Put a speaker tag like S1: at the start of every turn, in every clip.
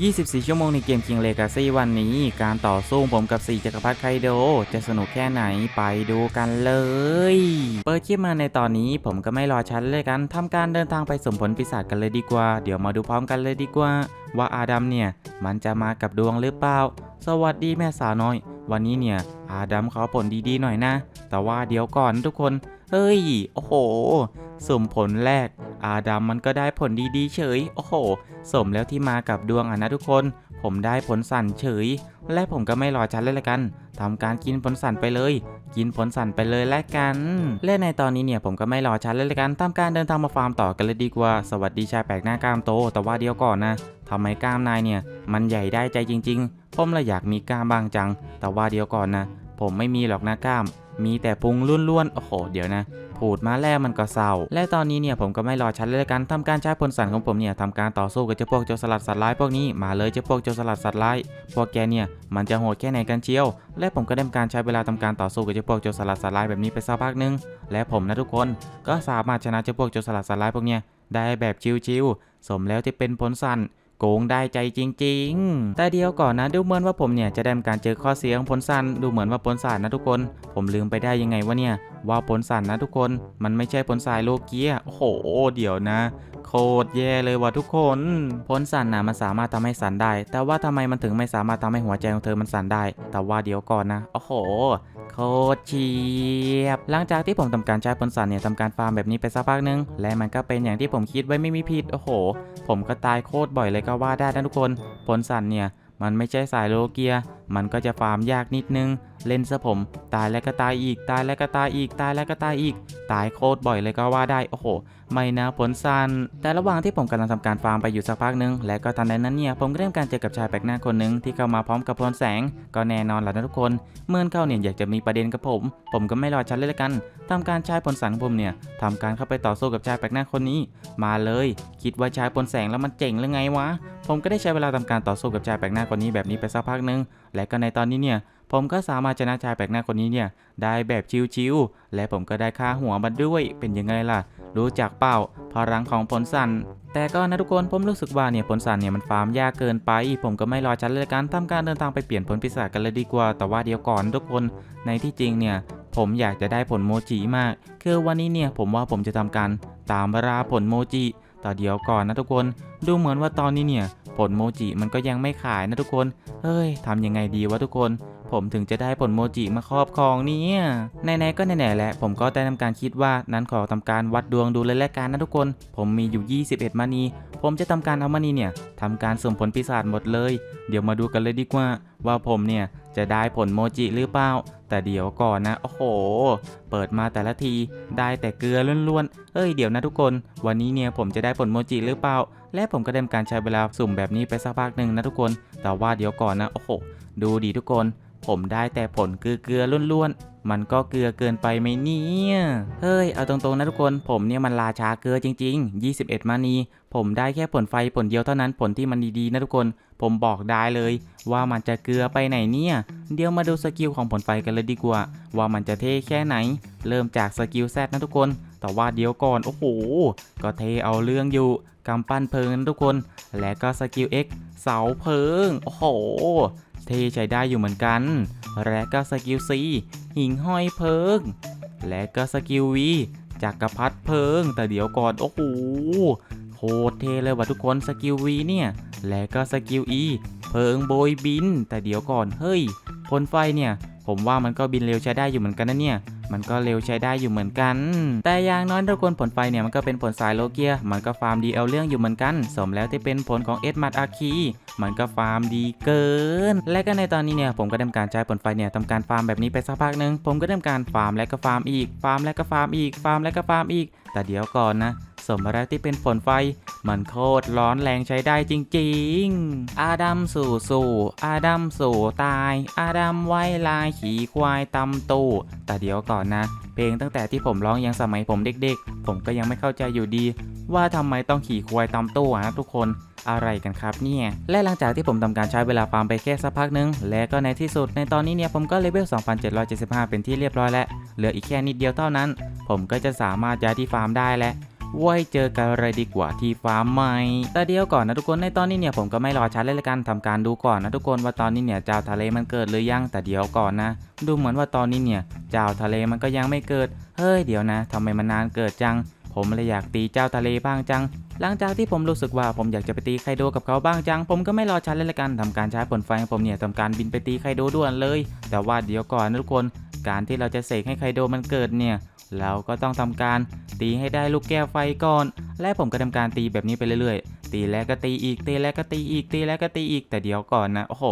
S1: 24 ชั่วโมงในเกม King Legacy วันนี้ การต่อสู้ผมกับ 4 จักรพรรดิไคโด จะสนุกแค่ไหนไปดูกันเลย เปิดคลิปมาในตอนนี้ผมก็ไม่รอช้าเลยกันทำการเดินทางไปสมผลปีศาจกันเลยดีกว่า เดี๋ยวมาดูพร้อมกันเลยดีกว่า ว่าอาดัมเนี่ย มันจะมากับดวงหรือเปล่า สวัสดีแม่สาวน้อย วันนี้เนี่ยอาดัมขอผลดีๆหน่อยนะ แต่ว่าเดี๋ยวก่อนทุกคน เฮ้ย โอ้โหสุ่มผลแรก อาดัมมันก็ได้ผลดีๆเฉย โอ้โห สมแล้วที่มากับดวงอะนะทุกคน ผมได้ผลสั่นเฉย และผมก็ไม่รอช้าเลยละกันทำการกินผลสั่นไปเลย กินผลสั่นไปเลยและกัน และในตอนนี้เนี่ยผมก็ไม่รอช้าเลยละกันทำการเดินทางมาฟาร์มต่อกันเลยดีกว่า สวัสดีชายแปลกหน้ากล้ามโต แต่ว่าเดียวก่อนนะทำไมกล้ามนายเนี่ย มันใหญ่ได้ใจจริง ๆ ผมเลยอยากมีกล้ามบางจัง แต่ว่าเดียวก่อนนะ ผมไม่มีหรอกนะกล้าม มีแต่พุงล้วนๆ โอ้โห เดี๋ยวนะ พูดมาแล้วมันก็เศร้า และตอนนี้เนี่ยผมก็ไม่รอชัดเลยละกันทำการใช้พลสันของผมเนี่ยทำการต่อสู้กับเจ้าพวกโจรสลัดสัตว์ร้ายพวกนี้มาเลยเจ้าพวกโจรสลัดสัตว์ร้าย พวกแกเนี่ยมันจะโหดแค่ไหนกันเชียว และผมก็ได้การใช้เวลาทำการต่อสู้กับเจ้าพวกโจรสลัดสัตว์ร้ายแบบนี้ไปสักพักหนึง และผมนะทุกคนก็สามารถชนะเจ้าพวกโจรสลัดสัตว์ร้ายพวกเนี้ยได้แบบชิวๆสมแล้วที่เป็นพลสัน โกงได้ใจจริง ๆ แต่เดียวก่อนนะ ดูเหมือนว่าผมเนี่ยจะได้การเจอข้อเสียของผลสันดูเหมือนว่าผลสันนะทุกคน ผมลืมไปได้ยังไงวะเนี่ย ว่าผลสันนะทุกคนมันไม่ใช่ผลสายโลเกียโอ้โห เดี๋ยวนะ โคตรแย่เลยว่ะทุกคนผลสันนะมันสามารถทำให้สันได้ แต่ว่าทำไมมันถึงไม่สามารถทำให้หัวใจของเธอมันสันได้ แต่ว่าเดี๋ยวก่อนนะโอ้โหโคตรเฉียบ หลังจากที่ผมทำการใช้ผลสันเนี่ยทำการฟาร์มแบบนี้ไปสักพักนึง และมันก็เป็นอย่างที่ผมคิดไว้ไม่มีผิดโอ้โห ผมก็ตายโคตรบ่อยเลยก็ว่าได้นะทุกคนผลสันเนี่ยมันไม่ใช่สายโลเกีย มันก็จะฟาร์มยากนิดนึง เล่นซะผม ตายแล้วก็ตายอีก ตายแล้วก็ตายอีก ตายแล้วก็ตายอีก ตายโคตรบ่อยเลยก็ว่าได้ โอ้โห ไม่นะผลสันแต่ระหว่างที่ผมกำลังทำการฟาร์มไปอยู่สักพักนึง และก็ทันใดนั้นเนี่ย ผมก็ได้ทำการเจอกับชายแปลกหน้าคนหนึ่งที่เข้ามาพร้อมกับพลแสง ก็แน่นอนแหละนะทุกคน เมื่อเข้าเนี่ยอยากจะมีประเด็นกับผม ผมก็ไม่รอช้าเลยละกันทำการใช้ผลสันของผมเนี่ยทำการเข้าไปต่อสู้กับชายแปลกหน้าคนนี้ มาเลย คิดว่าใช้ผลแสงแล้วมันเจ๋งหรือไงวะ ผมก็ได้ใช้เวลาทำการต่อสู้กับชายแปลกหน้าคนนี้แบบนี้ไปสักพักนึง และก็ในตอนนี้เนี่ยผมก็สามารถชนะชายแปลกหน้าคนนี้เนี่ยได้แบบชิวๆ และผมก็ได้ค่าหัวมันด้วยเป็นยังไงล่ะ รู้จักเปล่าพลังของผลสันแต่ก็นะทุกคนผมรู้สึกว่าเนี่ยผลสันเนี่ยมันฟาร์มยากเกินไป ผมก็ไม่รอชันเลยการทำการเดินทางไปเปลี่ยนผลปีศาจกันเลยดีกว่า แต่ว่าเดี๋ยวก่อนทุกคนในที่จริงเนี่ยผมอยากจะได้ผลโมจิมาก คือวันนี้เนี่ยผมว่าผมจะทำการตามราผลโมจิ แต่เดี๋ยวก่อนนะทุกคน ดูเหมือนว่าตอนนี้เนี่ย ผลโมจิมันก็ยังไม่ขายนะทุกคน เฮ้ยทำยังไงดีวะทุกคน ผมถึงจะได้ผลโมจิมาครอบครองเนี่ยไหนๆก็ไหนๆแหละผมก็ได้ทำการคิดว่านั้นขอทำการวัดดวงดูเลยและกันนะทุกคน ผมมีอยู่ 21มณีผมจะทำการเอามณีเนี่ยทำการส่งผลปีศาจหมดเลย เดี๋ยวมาดูกันเลยดีกว่า ว่าผมเนี่ย จะได้ผลโมจิหรือเปล่า แต่เดี๋ยวก่อนนะ โอ้โห เปิดมาแต่ละทีได้แต่เกลือล้วนๆ เอ้ยเดี๋ยวนะทุกคน วันนี้เนี่ยผมจะได้ผลโมจิหรือเปล่า และผมก็ได้ทำการใช้เวลาสุ่มแบบนี้ไปสักพักหนึ่งนะทุกคน แต่ว่าเดี๋ยวก่อนนะ โอ้โห ดูดีทุกคน ผมได้แต่ผลเกลือๆล้วนๆ มันก็เกลือเกินไปไหมเนี่ย เฮ้ย เอาตรงๆนะทุกคน ผมเนี่ยมันราชาเกลือจริง ๆ 21 มานี ผมได้แค่ผลไฟผลเดียวเท่านั้นผลที่มันดีๆนะทุกคน ผมบอกได้เลยว่ามันจะเกลือไปไหนเนี่ย เดี๋ยวมาดูสกิลของผลไฟกันเลยดีกว่า ว่ามันจะเท่แค่ไหน เริ่มจากสกิลแซดนะทุกคน แต่ว่าเดี๋ยวก่อน โอ้โห ก็เทเอาเรื่องอยู่ กำปั้นเพลิงทุกคน และก็สกิล X เสาเพลิง โอ้โห เทใช้ได้อยู่เหมือนกัน และก็สกิล C หิ่งห้อยเพลิง และก็สกิล V จักรพรรดิเพลิง แต่เดี๋ยวก่อน โอ้โหโคตรเทเลยว่ะทุกคนสกิล V เนี่ย และก็สกิล E เพลิงโบยบิน แต่เดี๋ยวก่อน เฮ้ยพ่นไฟเนี่ย ผมว่ามันก็บินเร็วใช้ได้อยู่เหมือนกันนะเนี่ย มันก็เร็วใช้ได้อยู่เหมือนกัน แต่อย่างน้อยทุกคนผลไฟเนี่ยมันก็เป็นผลสายโลเกีย มันก็ฟาร์มดีเอาเรื่องอยู่เหมือนกัน สมแล้วที่เป็นผลของเอ็ดมัดอาคีมันก็ฟาร์มดีเกิน และก็ในตอนนี้เนี่ยผมก็ทำการใช้ผลไฟเนี่ยทำการฟาร์มแบบนี้ไปสักพักหนึ่งผมก็ทำการฟาร์มและก็ฟาร์มอีก ฟาร์มและก็ฟาร์มอีก ฟาร์มและก็ฟาร์มอีก แต่เดี๋ยวก่อนนะ สมแล้วที่เป็นผลไฟ มันโคตรร้อนแรงใช้ได้จริงๆ อาดัมสู่สู่อาดัมสู่ตาย อาดัมไว้ลายขี่ควายตำตู้แต่เดี๋ยวก่อนนะ เพลงตั้งแต่ที่ผมร้องยังสมัยผมเด็กๆ ผมก็ยังไม่เข้าใจอยู่ดี ว่าทำไมต้องขี่ควายตำตู้อะนะทุกคนอะไรกันครับเนี่ย และหลังจากที่ผมทำการใช้เวลาฟาร์มไปแค่สักพักนึง และก็ในที่สุดในตอนนี้เนี่ยผมก็เลเวล 2775 เป็นที่เรียบร้อยแล้ว เหลืออีกแค่นิดเดียวเท่านั้น ผมก็จะสามารถย้ายที่ฟาร์มได้แล้ว ไว้เจอกันเลยดีกว่าที่ฟาร์มใหม่แต่เดียวก่อนนะทุกคนในตอนนี้เนี่ยผมก็ไม่รอช้าเลยละกันทำการดูก่อนนะทุกคนว่าตอนนี้เนี่ยเจ้าทะเลมันเกิดหรือยังแต่เดียวก่อนนะ ดูเหมือนว่าตอนนี้เนี่ยเจ้าทะเลมันก็ยังไม่เกิดเฮ้ยเดี๋ยวนะทำไมมันนานเกิดจัง ผมเลยอยากตีเจ้าทะเลบ้างจัง หลังจากที่ผมรู้สึกว่าผมอยากจะไปตีไคโดกับเขาบ้างจัง ผมก็ไม่รอช้าเลยละกันทำการใช้ผลไฟของผมเนี่ยทำการบินไปตีไคโดด่วนเลย แต่ว่าเดี๋ยวก่อนนะทุกคนการที่เราจะเสกให้ไคโดมันเกิดเนี่ย เราก็ต้องทำการตีให้ได้ลูกแก้วไฟก่อน และผมก็ทำการตีแบบนี้ไปเรื่อยๆ ตีแล้วก็ตีอีก ตีแล้วก็ตีอีก ตีแล้วก็ตีอีก แต่เดี๋ยวก่อนนะ โอ้โห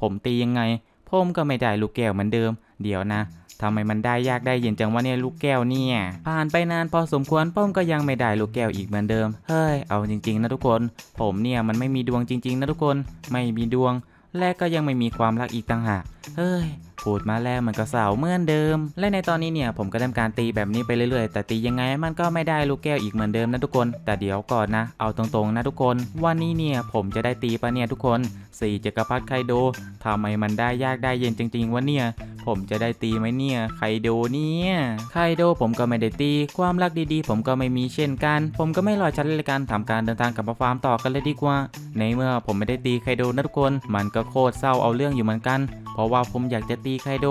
S1: ผมตียังไง ผมก็ไม่ได้ลูกแก้วเหมือนเดิม เดี๋ยวนะทำไมมันได้ยากได้เย็นจังวะเนี่ยลูกแก้วเนี่ย ผ่านไปนานพอสมควรป้อมก็ยังไม่ได้ลูกแก้วอีกเหมือนเดิม เฮ้ย เอาจริงๆนะทุกคน ผมเนี่ยมันไม่มีดวงจริง ๆ นะทุกคน ไม่มีดวง และก็ยังไม่มีความรักอีกต่างหาก เฮ้ย พูดมาแล้วมันก็เสาเหมือนเดิม และในตอนนี้เนี่ยผมก็ทำการตีแบบนี้ไปเรื่อยๆ แต่ตียังไงมันก็ไม่ได้ลูกแก้วอีกเหมือนเดิมนะทุกคน แต่เดี๋ยวก่อนนะ เอาตรงๆนะทุกคน วันนี้เนี่ยผมจะได้ตีปะเนี่ยทุกคนสี่จักรพรรดิไคโดทำไมมันได้ยากได้เย็นจริงๆวะเนี่ย ผมจะได้ตีไหมเนี่ยไคโดเนี่ยไคโดผมก็ไม่ได้ตี ความรักดีๆ ผมก็ไม่มีเช่นกัน ผมก็ไม่รอชั้นเลยการทำการเดินทางกลับมาฟาร์มต่อกันเลยดีกว่า ในเมื่อผมไม่ได้ตีไคโดนะทุกคน มันก็โคตรเศร้าเอาเรื่องอยู่เหมือนกัน เพราะว่าผมอยากจะตีไคโด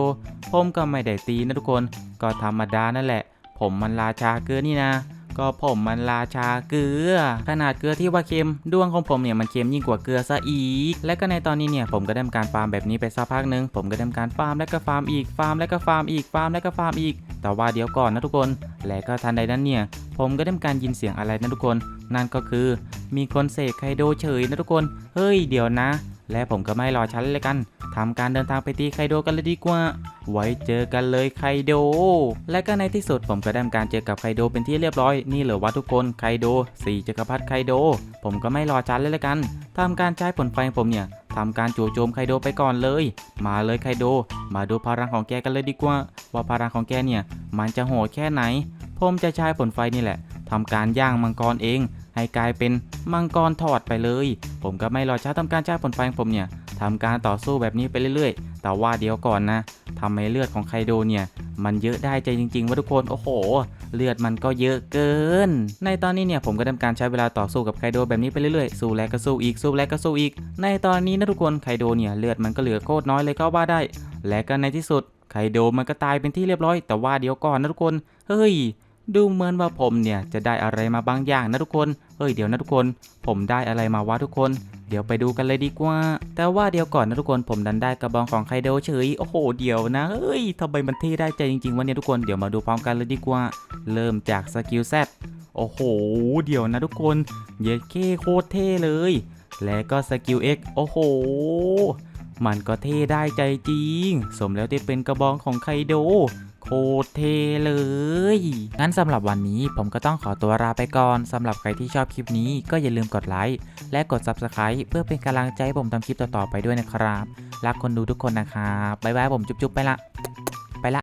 S1: ผมก็ไม่ได้ตีนะทุกคน ก็ธรรมดานั่นแหละ ผมมันราชาเกลือนี่นะ ก็ผมมันราชาเกลือ ขนาดเกลือที่ว่าเค็มดวงของผมเนี่ยมันเค็มยิ่งกว่าเกลือซะอีก และก็ในตอนนี้เนี่ยผมก็ได้ทำการฟาร์มแบบนี้ไปสักพักหนึ่งผมก็ได้ทำการฟาร์มแล้วก็ฟาร์มอีกฟาร์มแล้วก็ฟาร์มอีกฟาร์มแล้วก็ฟาร์มอีก แต่ว่าเดี๋ยวก่อนนะทุกคน และก็ทันใดนั้นเนี่ยผมก็ได้ทำการยินเสียงอะไรนะทุกคน นั่นก็คือ มีคนเสกไคโดเฉยนะทุกคน เฮ้ยเดี๋ยวนะ และผมก็ไม่รอชั้นเลยกันทำการเดินทางไปตีไคโดกันเลยดีกว่า ไว้เจอกันเลยไคโด และก็ในที่สุดผมก็ได้ทำการเจอกับไคโดเป็นที่เรียบร้อย นี่เหรอวะทุกคนไคโดสี่จักรพรรดิไคโด ผมก็ไม่รอจันเลยละกันทำการใช้ผลไฟของผมเนี่ยทำการจู่โจมไคโดไปก่อนเลย มาเลยไคโด มาดูพลังของแกกันเลยดีกว่า ว่าพลังของแกเนี่ย มันจะโหดแค่ไหน ผมจะใช้ผลไฟนี่แหละทำการย่างมังกรเอง ให้กลายเป็นมังกรถอดไปเลย ผมก็ไม่รอช้าทำการใช้ผลไฟของผมเนี่ยทำการต่อสู้แบบนี้ไปเรื่อยๆ แต่ว่าเดี๋ยวก่อนนะทำไมเลือดของไคโดเนี่ยมันเยอะได้ใจจริงๆว่าทุกคนโอ้โห เลือดมันก็เยอะเกิน ในตอนนี้เนี่ยผมก็ทำการใช้เวลาต่อสู้กับไคโดแบบนี้ไปเรื่อยๆสู้แล้วก็สู้อีกสู้แล้วก็สู้อีก ในตอนนี้นะทุกคนไคโดเนี่ยเลือดมันก็เหลือโคตรน้อยเลยก็ว่าได้ และก็ในที่สุดไคโดมันก็ตายเป็นที่เรียบร้อย แต่ว่าเดี๋ยวก่อนนะทุกคน เฮ้ย ดูเหมือนว่าผมเนี่ยจะได้อะไรมาบางอย่างนะทุกคน เฮ้ยเดี๋ยวนะทุกคน ผมได้อะไรมาวะทุกคน เดี๋ยวไปดูกันเลยดีกว่า แต่ว่าเดี๋ยวก่อนนะทุกคนผมดันได้กระบองของไคโดเฉย โอ้โหเดี๋ยวนะ เฮ้ยทำไมมันเท่ได้ใจจริงๆวะเนี่ยทุกคน เดี๋ยวมาดูพร้อมกันเลยดีกว่า เริ่มจากสกิลแซดโอ้โห เดี๋ยวนะทุกคน เยเคโคตรเท่เลย และก็สกิล X โอ้โห มันก็เท่ได้ใจจริง สมแล้วที่เป็นกระบองของไคโด โคตรเทเลย งั้นสำหรับวันนี้ผมก็ต้องขอตัวลาไปก่อนสำหรับใครที่ชอบคลิปนี้ก็อย่าลืมกดไลค์และกด Subscribe เพื่อเป็นกำลังใจให้ผมทำคลิปต่อๆไปด้วยนะครับ รักคนดูทุกคนนะครับบ๊ายบายผมจุ๊บๆไปละ